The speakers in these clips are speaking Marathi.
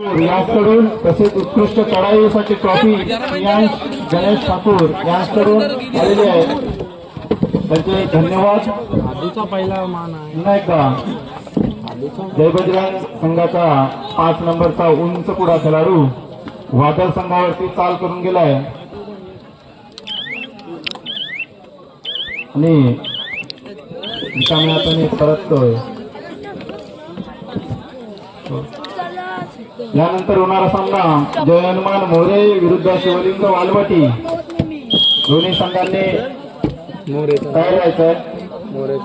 यांकडून तसेच उत्कृष्ट चढाईसाठी ट्रॉफी यांश गणेश ठाकूर यांकडून आलेले आहे त्यांचे धन्यवाद. आधीचा पहिला मान आहे. जय बजरंग संघाचा पाच नंबरचा उंच पुढा खेळाडू वादळ संघावरती चाल करून गेलाय. आणि रिकाम्या परततोय. यानंतर होणारा सामना जय हनुमान मोरे विरुद्ध शिवलिंग वालवटी. दोन्ही संघांनी मोरेचा तयार व्हायचंय. मोरे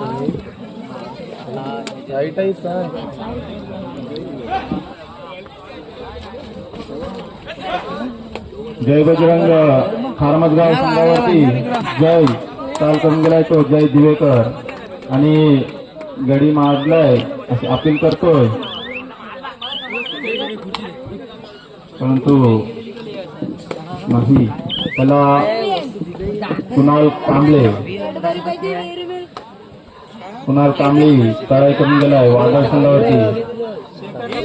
जय बजरंग खारमतगाव संघावरती. जय चाल करून गेलाय तो जय दिवेकर. आणि गडी मारलाय असे अपील करतोय. परंतु नाही. त्याला कुणाल कांबळे. कुणाल कांबळे तयार करून गेलाय वादळ संघावरती.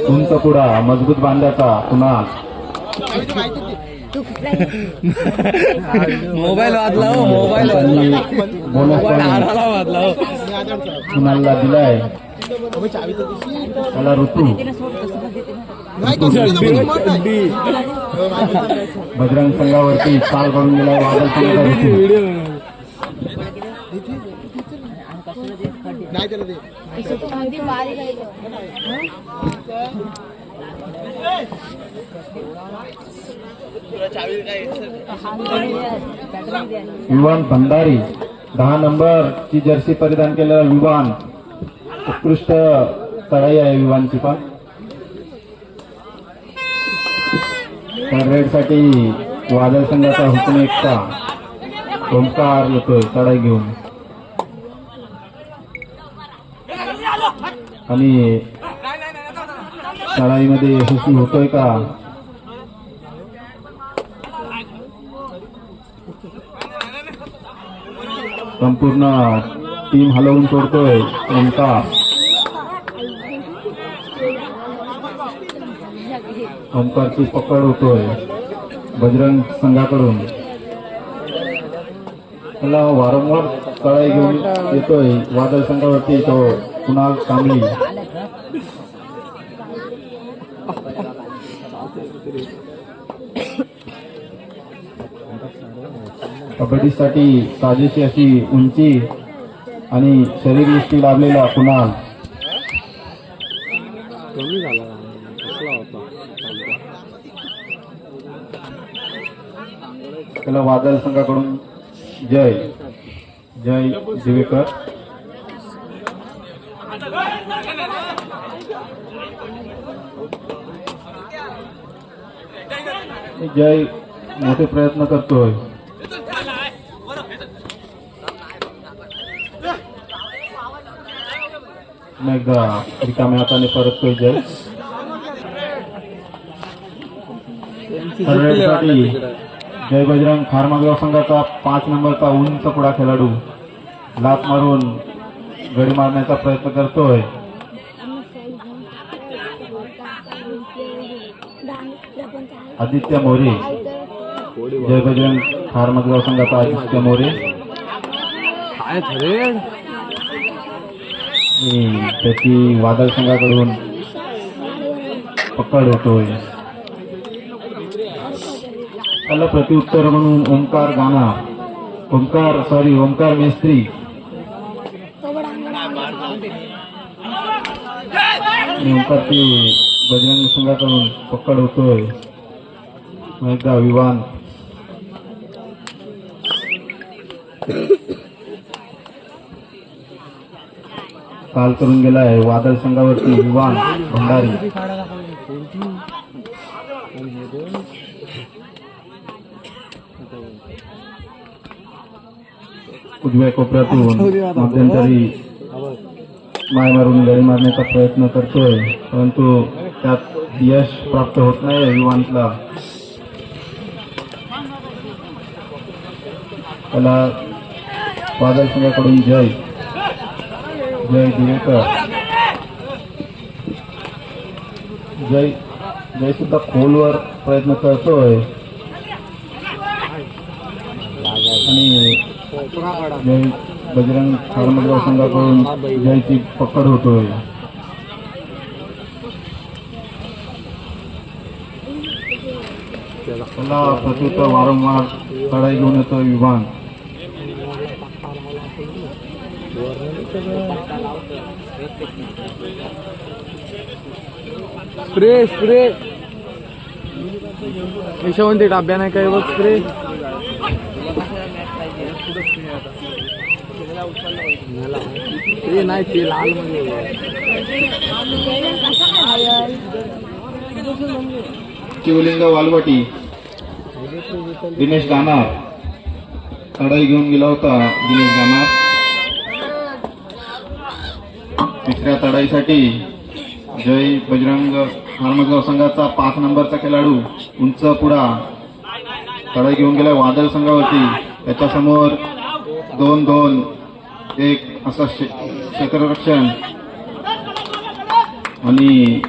उंच पुढा मजबूत बांधाचा कुणाल. मोबाईल वाजला हो मोबाईल बोनस पॉईंट हो. कुणालला दिलाय. त्याला ऋतू. बजरंग संघावरती चाल करून गेलाय वादळ विवान भंडारी दहा नंबर ची जर्सी परिधान केलेला विवान उत्कृष्ट चढाई आहे विमानची पण. रेडसाठी वादळ संघाचा हुकूम एकटा. ओंकार येतोय चढाई घेऊन. आणि चढाईमध्ये यशस्वी होतोय का? संपूर्ण टीम हलवून सोडतोय. ओंकार ओमकारची पकड होतोय. बजरंग संघाकडून. त्याला वारंवार तळाई घेऊन येतोय. वादळ संघावरती तो कुणाल कांबळी. कबड्डीसाठी साजेशी अशी उंची. आणि शरीरयष्टी लाभलेला कुणाल त्याला वादळ संघाकडून जय. जय दिवेकर. जय मोठे प्रयत्न करतोय. एकदा रिकाम्या हाताने परततोय जयसाठी जय बजरंग फार्मागाव संघाचा पाच नंबरचा उंच पुढा खेळाडू. लात मारून गडी मारण्याचा प्रयत्न करतोय. आदित्य मोरे. जय बजरंग फार्मागाव संघाचा आदित्य मोरे. काय थरे त्याची वादळ संघाकडून पकड होतोय. त्याला प्रत्युत्तर म्हणून ओंकार गाणा ओंकार सॉरी ओंकार मेस्त्री. ओंकार ते बजरंग संघाकडून पकड होतोय. एकदा विवान. काल करून गेलाय वादळ संघावरती विवान भंडारी. उजव्या कोपऱ्यातून मध्यंतरी माय मारून गडी मारण्याचा प्रयत्न करतोय. परंतु त्यात यश प्राप्त होत नाही विवांतला त्याला वादळ संघाकडून जय. जय दिवेकर जय जय सुद्धा खोलवर प्रयत्न करतोय आणि जय बजरंग हरमतगाव संघाकडून जयची पकड होतोय त्याला प्रत्युत्तर वारंवार चढाई घेऊन येतोय विमान स्प्रे स्प्रे. यशवंती डाब्या नाही काय बघ स्प्रे. ते नाही ते लाल म्हणजे शिवलिंग वालवाटी. दिनेश गाणार. कढाई घेऊन गेला होता दिनेश गाणार. तिसऱ्या चढाईसाठी जय बजरंग फार्मगाव संघाचा पाच नंबरचा खेळाडू उंच पुढा तडाई घेऊन गेला वादळ संघावरती. त्याच्यासमोर दोन दोन एक असं शे- क्षेत्ररक्षण. आणि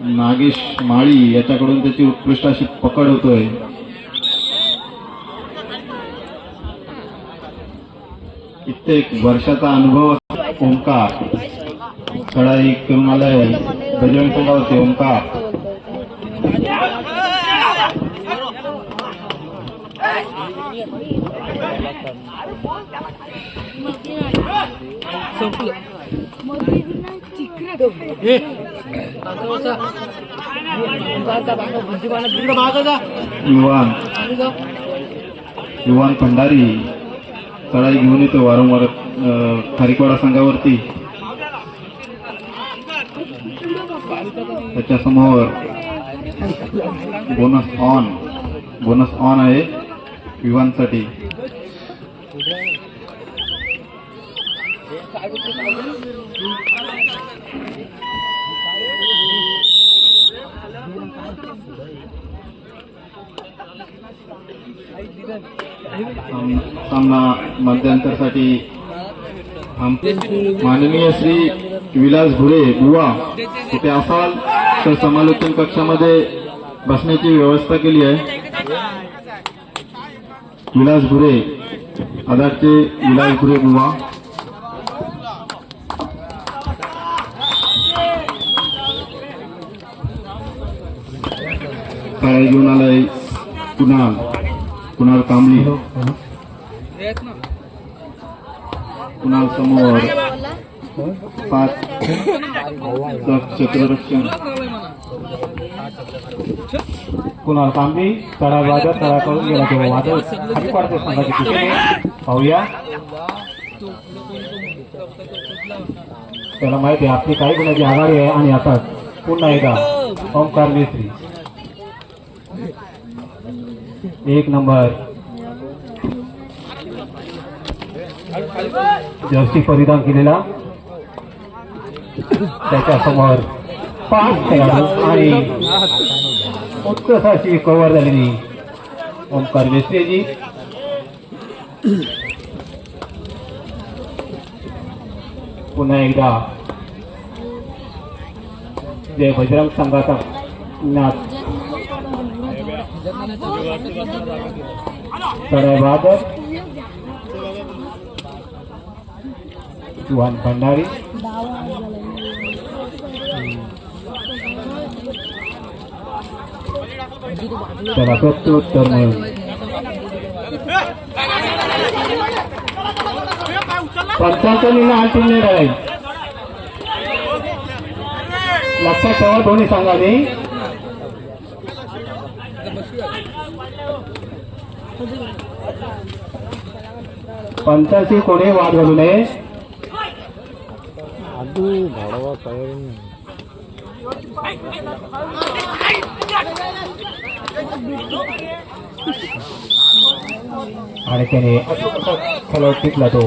नागेश माळी याच्याकडून त्याची उत्कृष्ट अशी पकड होतोय. कित्येक वर्षाचा अनुभव ओंकार. चढाई करून आलाय बजरंग संघावरती ओंकार युवान. युवान भंडारी. चढाई घेऊन येतो वारंवार खारीकवाडा संघावरती. त्याच्यासमोर बोनस ऑन बोनस ऑन आहे युवांसाठी सामना मध्यंतरसाठी माननीय श्री विलास भुरे बुवा कुठे असाल तर समालोचन कक्षामध्ये बसण्याची व्यवस्था केली आहे. विलास भुरे आधारचे विलास भुरे बुवा. काय घेऊन आलाय कुणाल. कुणाल कांबळी? कुणाल समोर? पाच. क्षेत्ररक्षण कुणाल कांबी तळा वादळ तळाकडून गेला तो वादळ. खाली पडते संघाची पाहूया. त्याला माहिती आहे आपली काही गुणाची आघाडी आहे आणि आता पुन्हा एकदा ओंकार मेस्त्री. एक नंबर. जर्सी परिधान केलेला. त्याच्यासमोर पाच खेळाडू आणि उत्कर्षाची अशी कव्हर झालेली ओंकार मेस्त्रीजी पुन्हा एकदा जय बजरंग संघाचा नाथ चढाई बहादर सुहान भंडारी त्याला प्रत्युत्तर मिळून पंचांचा निर्णय अंतिम निर्णय राहील लक्षात ठेवा दोन्ही संघाने पंचाची कोणी वाद घालू नये? आणि त्याने खेळाडू टिकला तो.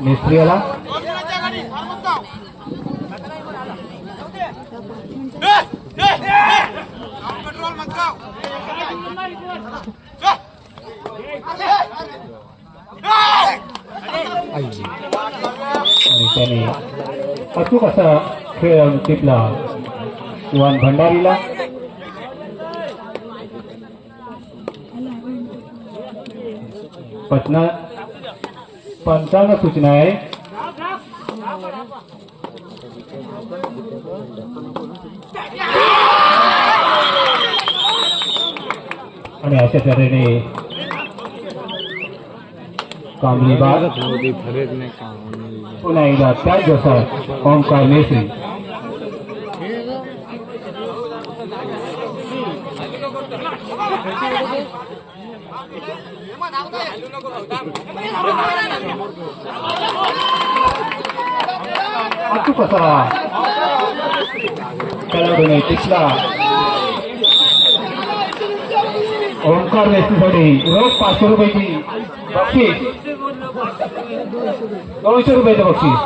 मिस्त्री आला आणि त्याने अचूक असा खेळ टिपला किंवा भंडारीला पटना पंचांग सूचना आहे. आणि अशा तऱ्हेने पुन्हा एकदा त्याच दिवसात ओंकार मेसरी अचूक असा खेळाडूने टिकला ओंकार व्यक्तीसाठी रोज पाचशे रुपयाची बक्षीस दोनशे रुपयाचं बक्षीस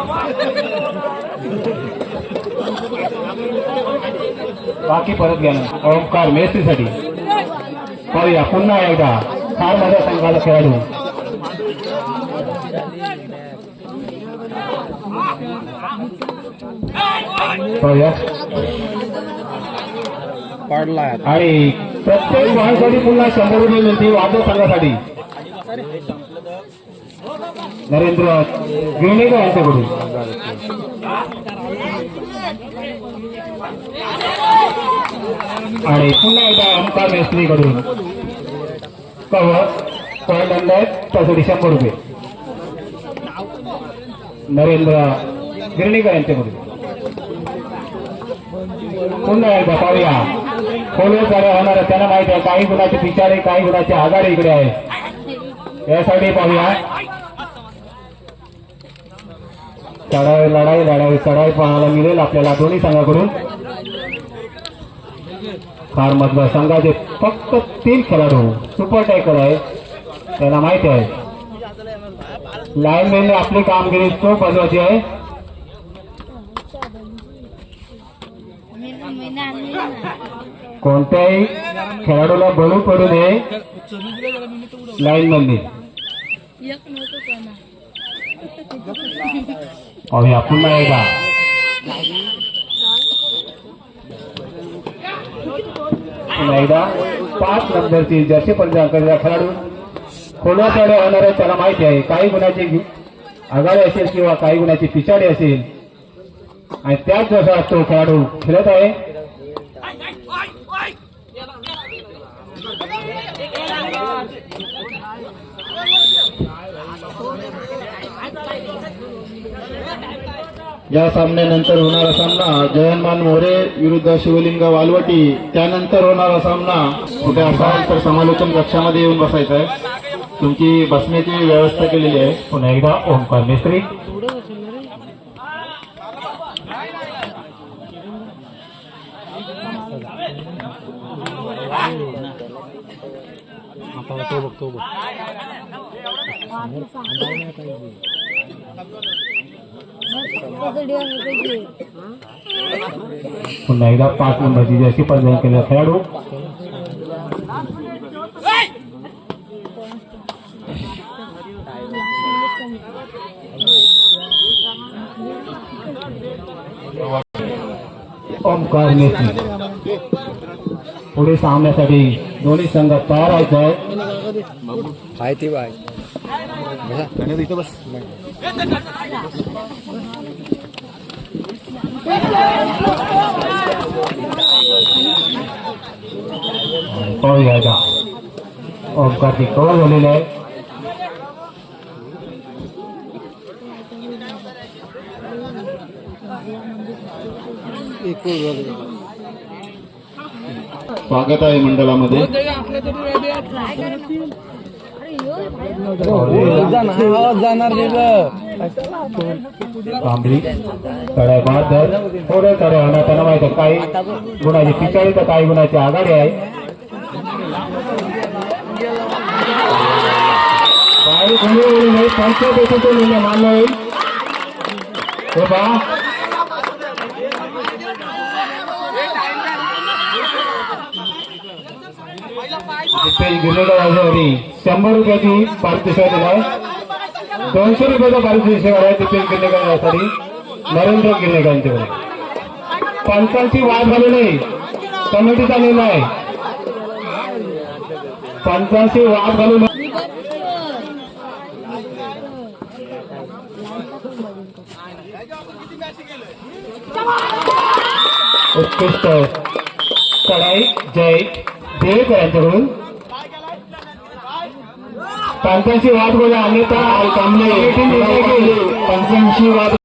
बाकी परत घ्या ना. ओंकार मेस्त्रीसाठी. पाहूया पुन्हा एकदा. फार माझ्या संघाला खेळाडू. पाहूया पडलाय आणि प्रत्येक वाहनसाठी पुन्हा शंभर रुपये मिळतील वादळ संघासाठी. नरेंद्र गिरणेकर यांच्याकडून? आणि पुन्हा एकदा अमका मेस्त्रीकडून. कवर पॉईंट अंदाज त्यासाठी शंभर रुपये. नरेंद्र गिरणेकर यांच्याकडून? पुन्हा एकदा पाहूया. खोलवर साऱ्या होणार त्यांना माहिती आहे. काही गुणाचे पिछाडे काही गुणाचे आघाडी इकडे आहे. यासाठी पाहूया. चढाई लढाई लढाई चढाई पाहायला मिळेल आपल्याला दोन्ही संघाकडून. फार मधल्या संघाचे फक्त तीन खेळाडू सुपर टायकर आहे त्यांना माहिती आहे. लाईनमॅनने आपली कामगिरी तो बजवायची आहे. कोणत्याही खेळाडूला बळू पडू नये. लाईन मध्ये पाहूया पुन्हा एकदा. पुन्हा एकदा. पाच नंबरची जर्सी पंचांकचा खेळाडू. खोलवाकडे होणार आहे त्याला माहिती आहे. काही गुणाची आघाडी असेल किंवा काही गुणाची पिछाडी असेल. आणि त्याच दिवसात तो खेळाडू खेळत आहे. या सामन्यानंतर होणारा सामना जयनमान मोरे विरुद्ध शिवलिंग वालवटी. त्यानंतर होणारा सामना कुठे असाल तर समालोचन कक्षामध्ये येऊन बसायचं आहे. तुमची बसण्याची व्यवस्था केलेली आहे. पुन्हा एकदा ओंकार मिस्त्री. बघतो पुन्हा एकदा पाच नंबरची जर्सी पंचायत केलेला खेळाडू. ओमकार मेसरी पुढे सामन्यासाठी दोन्ही संघ तयार व्हायचा आहे हाय ती बाय इथं बस. पाहूया एकदा ओमकारची कव्हर झालेली आहे स्वागत आहे मंडळामध्ये. आवाज जाणार कांबळी तळ्या बहादर थोड्या तळ्या होणार त्यांना माहिती आहे काही गुणाची पिछाडी तर काही गुणाची आघाडी आहे. बाहेर गुन्हे होऊ नये पंचायत देशाचे निर्णय मान्य होईल. हो शंभर रुपयाची पारितोषिक आहे. दोनशे रुपयाचा पारितोषिक आहे दिपेश गिरलेकर यासाठी. नरेंद्र गिरेग यांच्याकडे. पंचांची वाद झाली नाही. कमिटीचा निर्णय पंचांची वाद घालू नये उत्कृष्ट. कडाई जय देवेकर यांच्याकडून. पंचांची वाद बोला अन्यथा. पंचांशी वाद